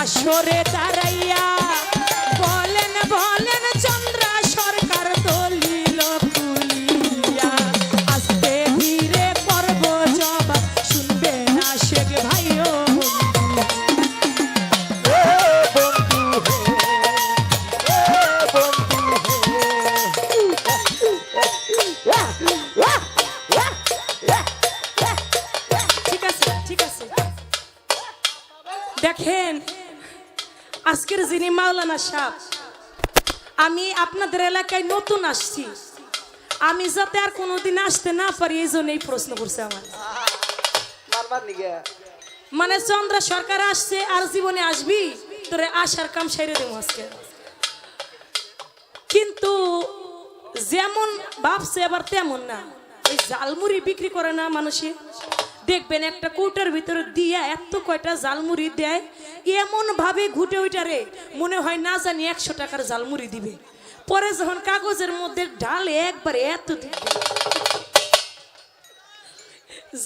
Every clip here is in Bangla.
আসরে তারাইয়া দেখেন আজকের যিনি মাওলানা সাহ আমি আপনাদের এলাকায় নতুন আসছি। আমি যাতে আর কোনোদিন আসতে না পারি এই জন্য এই প্রশ্ন করছে আমার। মানে চন্দ্র সরকার আসছে আর জীবনে আসবি? তোরে আসার কাম সেরে দেবো আজকে। কিন্তু যেমন ভাবছে আবার তেমন না। ওই জালমুড়ি বিক্রি করে না মানুষে। দেখবেন একটা কৌটার ভিতরে দিয়া এত কয়টা জালমুড়ি দেয়, এমন ভাবে ঘুটে ওইটারে মনে হয় না জানি একশো টাকার জালমুড়ি দিবে। পরে যখন কাগজের মধ্যে ডালে একবারে এত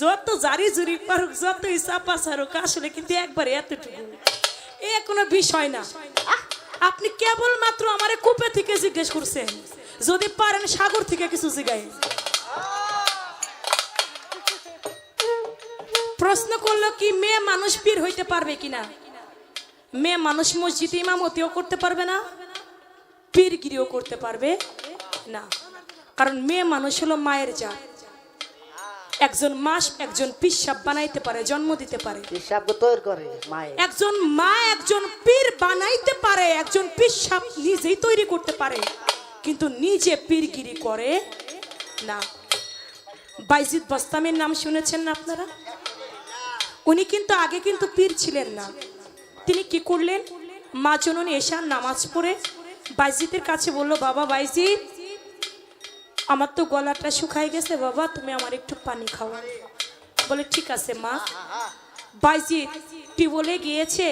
যত জারি জুরি পারুক, যতই চাপা সারুক আসলে কিন্তু একবারে এতটুকু। এ কোনো বিষয় না। আপনি কেবলমাত্র আমার কূপে থেকে জিজ্ঞেস করছেন। যদি পারেন সাগর থেকে কিছু জিগাই প্রশ্ন করল কি মেয়ে মানুষ পীর হইতে পারবে কিনা? মেয়ে মানুষ মসজিদে ইমামতিও করতে পারবে না পীরগিরিও করতে পারবে না। কারণ মেয়ে মানুষ হলো মায়ের জাত। একজন মাস একজন পিসাব বানাইতে পারে জন্ম দিতে পারে। একজন মা একজন পীর বানাইতে পারে একজন পিসাব নিজেই তৈরি করতে পারে কিন্তু নিজে পীরগিরি করে না। বাইজিৎ বস্তামের নাম শুনেছেন না আপনারা? উনি কিন্তু আগে কিন্তু পীর ছিলেন না। তিনি কি করলেন? মা জননী এশার নামাজ পড়ে বাইজিদের কাছে বলল, বাবা বাইজিদ আমার তো গলাটা শুকাই গেছে, বাবা তুমি আমার একটু পানি খাওয়া বলে, ঠিক আছে মা। বাইজিৎ টিউবওয়েলে গিয়েছে,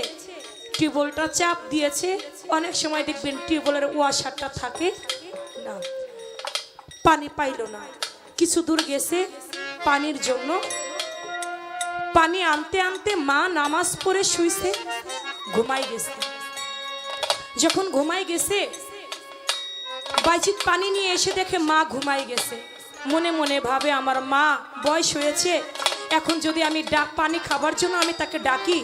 টিউবওয়েলটা চাপ দিয়েছে। অনেক সময় দেখবেন টিউবওয়েলের ওয়াশারটা থাকে না, পানি পাইলো না। কিছু দূর গেছে পানির জন্য। পানি আনতে আনতে মা নামাজ পড়ে শুইছে, ঘুমাই গেছে। যখন ঘুমাই গেছে বাইচিত পানি নিয়ে এসে দেখে মা ঘুমাই গেছে। মনে মনে ভাবে, আমার মা বয়স হয়েছে, এখন যদি আমি ডাক পানি খাবার জন্য আমি তাকে ডাকি,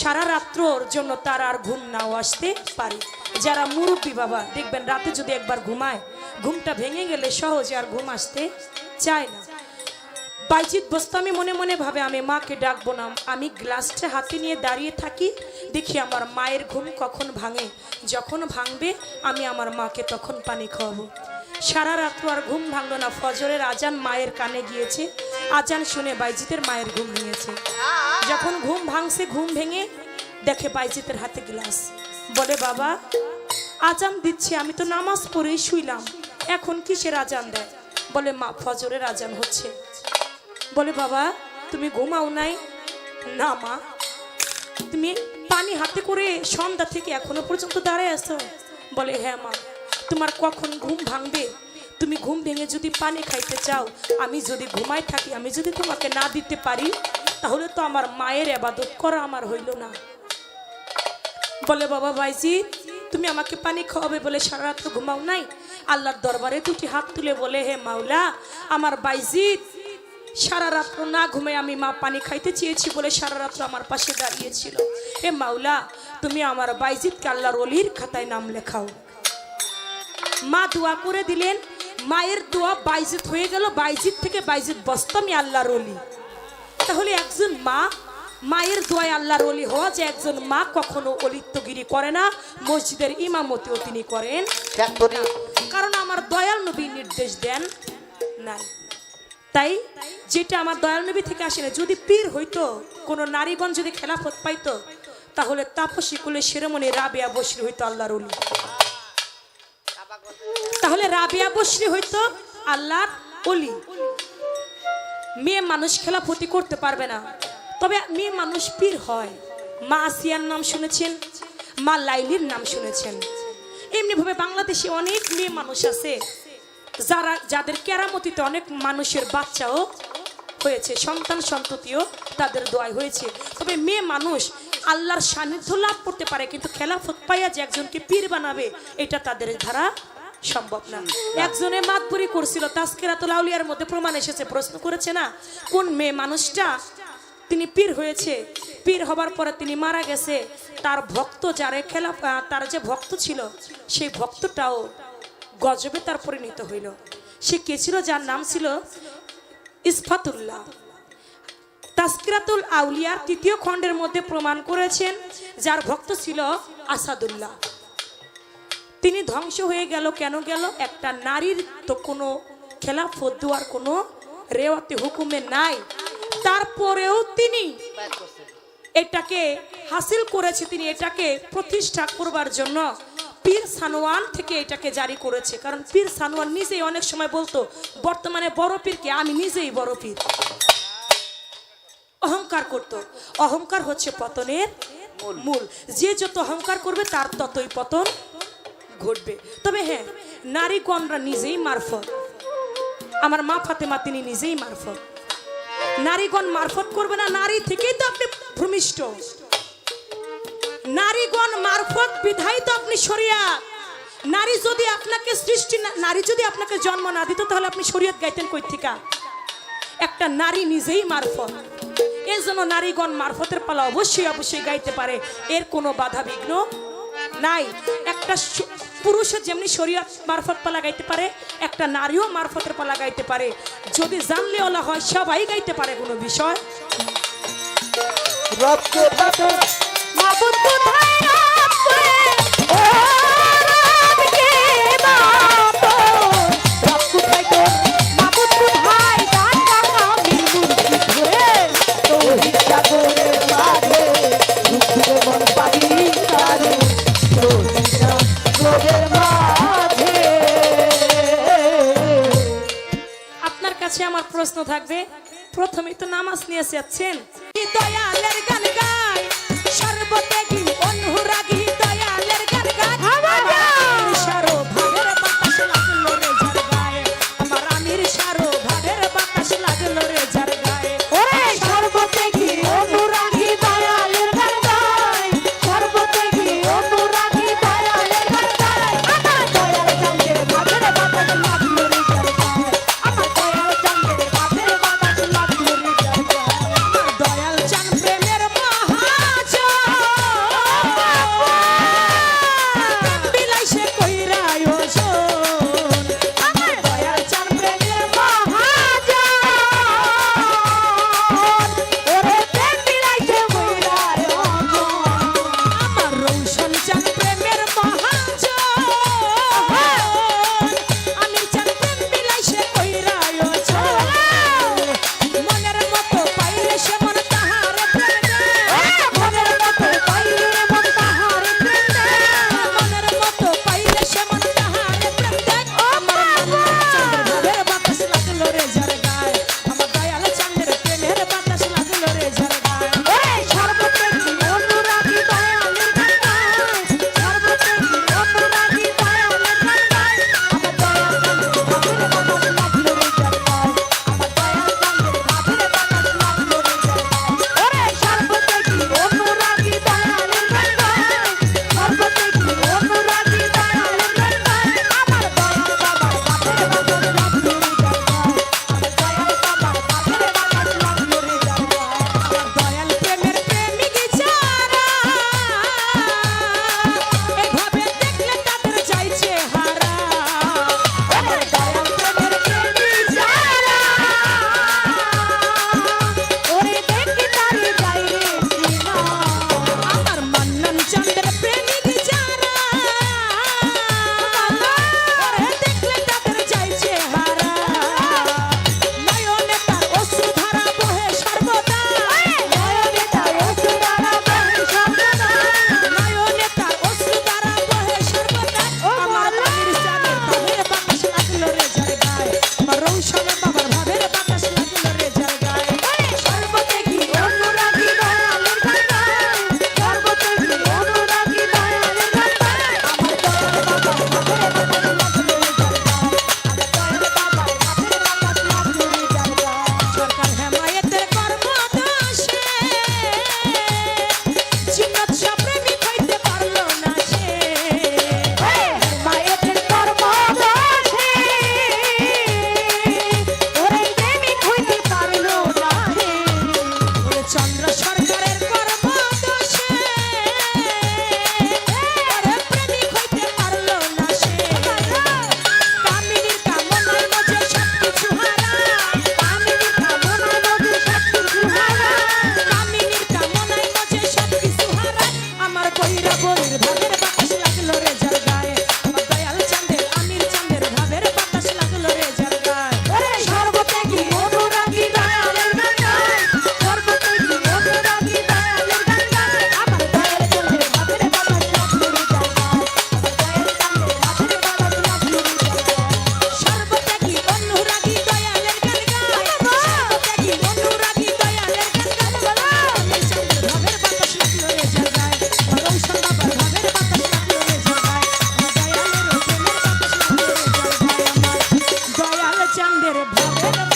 সারা রাত্রর জন্য তার আর ঘুম নাও আসতে পারে। যারা মুরব্বী বাবা, দেখবেন রাতে যদি একবার ঘুমায়, ঘুমটা ভেঙে গেলে সহজে আর ঘুম আসতে চায় না। বাইজিৎ বস্তামি মনে মনে ভাবে, আমি মাকে ডাকবো না। আমি গ্লাসটা হাতে নিয়ে দাঁড়িয়ে থাকি, দেখি আমার মায়ের ঘুম কখন ভাঙে। যখন ভাঙবে, আমি আমার মাকে তখন পানি খাওয়াবো। সারা রাত্র আর ঘুম ভাঙলো না। ফজরের আজান মায়ের কানে গিয়েছে। আজান শুনে বাইজিতের মায়ের ঘুম ভেঙেছে। যখন ঘুম ভাঙছে, ঘুম ভেঙে দেখে বাইজিতের হাতে গ্লাস। বলে, বাবা, আজান দিচ্ছে, আমি তো নামাজ পড়েই শুইলাম। এখন কিসের আজান দেয়? বলে, মা, ফজরের আজান হচ্ছে। বলে, বাবা, তুমি ঘুমাও নাই? না, মা। তুমি পানি হাতে করে সন্ধ্যা থেকে এখনও পর্যন্ত দাঁড়ায় আছো? বলে হ্যাঁ মা। তোমার কখন ঘুম ভাঙবে? তুমি ঘুম ভেঙে যদি পানি খাইতে চাও, আমি যদি ঘুমাই থাকি, আমি যদি তোমাকে না দিতে পারি, তাহলে তো আমার মায়ের আবাদত করা আমার হইল না। বলে, বাবা, ভাইজি, তুমি আমাকে পানি খাওয়াবে বলে সারা রাত ঘুমাও নাই? আল্লাহর দরবারে দুটি হাত তুলে বলে, হে মাওলা, আমার বাইজিৎ সারা রাত্র না ঘুমে আমি মা পানি খাইতে চেয়েছি বলে সারা রাত্র আমার পাশে দাঁড়িয়েছিল। এ মাওলা তুমি আমার বাইজিৎকে আল্লাহর অলির খাতায় নাম লেখাও। মা দোয়া করে দিলেন মায়ের দোয়া বাইজিৎ হয়ে গেল বাইজিৎ থেকে বাইজিৎ বস্তমি আল্লাহর অলি তাহলে একজন মা মায়ের দোয়ায় আল্লাহর অলি হওয়া যে একজন মা কখনো অলিত্বগিরি করে না মসজিদের ইমামতিও তিনি করেন। কারণ আমার দয়াল নবী নির্দেশ দেন নাই। তাই যেটা আমার দয়াল নবী থেকে আসে না, যদি পীর হইতো, কোনো নারীগণ যদি খেলাফত পাইতো, তাহলে তাপসী কুলে শিরোমণি রাবিয়া বসরি হইতো আল্লাহর অলি তাহলে রাবিয়া বসরি হইতো আল্লাহর অলি মেয়ে মানুষ খেলাফতি করতে পারবে না। তবে মেয়ে মানুষ পীর হয়। মা আসিয়ার নাম শুনেছেন, মা লাইলির নাম শুনেছেন। এমনিভাবে বাংলাদেশে অনেক মেয়ে মানুষ আছে যারা যাদের কেরামতিতে অনেক মানুষের বাচ্চাও হয়েছে সন্তান সন্ততিও তাদের দোয়াই হয়েছে। তবে মেয়ে মানুষ আল্লাহর সান্নিধ্য লাভ করতে পারে কিন্তু খেলাফত পাইয়া যে একজনকে পীর বানাবে এটা তাদের ধারা সম্ভব না। একজনে মাতবুরি করছিল তাস্কেরাতুল আউলিয়ার মধ্যে প্রমাণ এসেছে প্রশ্ন করেছে না কোন মেয়ে মানুষটা তিনি পীর হয়েছে? পীর হবার পরে তিনি মারা গেছে তার ভক্ত যারে খেলা তার যে ভক্ত ছিল সেই ভক্তটাও গজবে তার পরিণত হইল। সে কে ছিল? যার নাম ছিল ইসফাতুল্লাহ। তাস্কিরাতুল আউলিয়ার তৃতীয় খণ্ডের মধ্যে প্রমাণ করেছেন যার ভক্ত ছিল আসাদুল্লাহ। তিনি ধ্বংস হয়ে গেল, কেন গেল? একটা নারীর তো কোনো খেলাফ দেওয়ার কোনো রেওয়াতে হুকুমে নাই। তারপরেও তিনি এটাকে হাসিল করেছে, তিনি এটাকে প্রতিষ্ঠা করবার জন্য। পীর সানোয়ান থেকে এটাকে জারি করেছে। কারণ পীর সানোয়ান নিজেই অনেক সময় বলতো বর্তমানে বড় পীরকে আমি নিজেই বড় পীর। অহংকার করত। অহংকার হচ্ছে পতনের মূল। যে যত অহংকার করবে তার ততই পতন ঘটবে। তবে হ্যাঁ নারীগণরা নিজেই মারফত। আমার মা ফাতেমা তিনি নিজেই মারফত। নারীগণ মারফত করবে না নারী থেকেই তো আপনি ভূমিষ্ঠ। নারীগণ মারফত বিধায়িত আপনি শরিয়াত নারী যদি আপনাকে সৃষ্টি নারী যদি আপনাকে জন্ম না দিত, তাহলে আপনি শরীয়ত গাইতেন কই একটা নারী নিজেই মারফত। এর জন্য নারীগণ মারফতের পালা অবশ্যই অবশ্যই গাইতে পারে। এর কোনো বাধা বিঘ্ন নাই। একটা পুরুষের যেমনি শরীয়ত মারফত পালা গাইতে পারে, একটা নারীও মারফতের পালা গাইতে পারে। যদি জানলে ওলা হয়, সবাই গাইতে পারে কোনো বিষয়। রবকে কাছে আমার প্রশ্ন থাকবে। প্রথমে তো নামাজ নিয়ে যাচ্ছেন। দয়ালের গান গায়। দেখি অনুরাগী Thank you.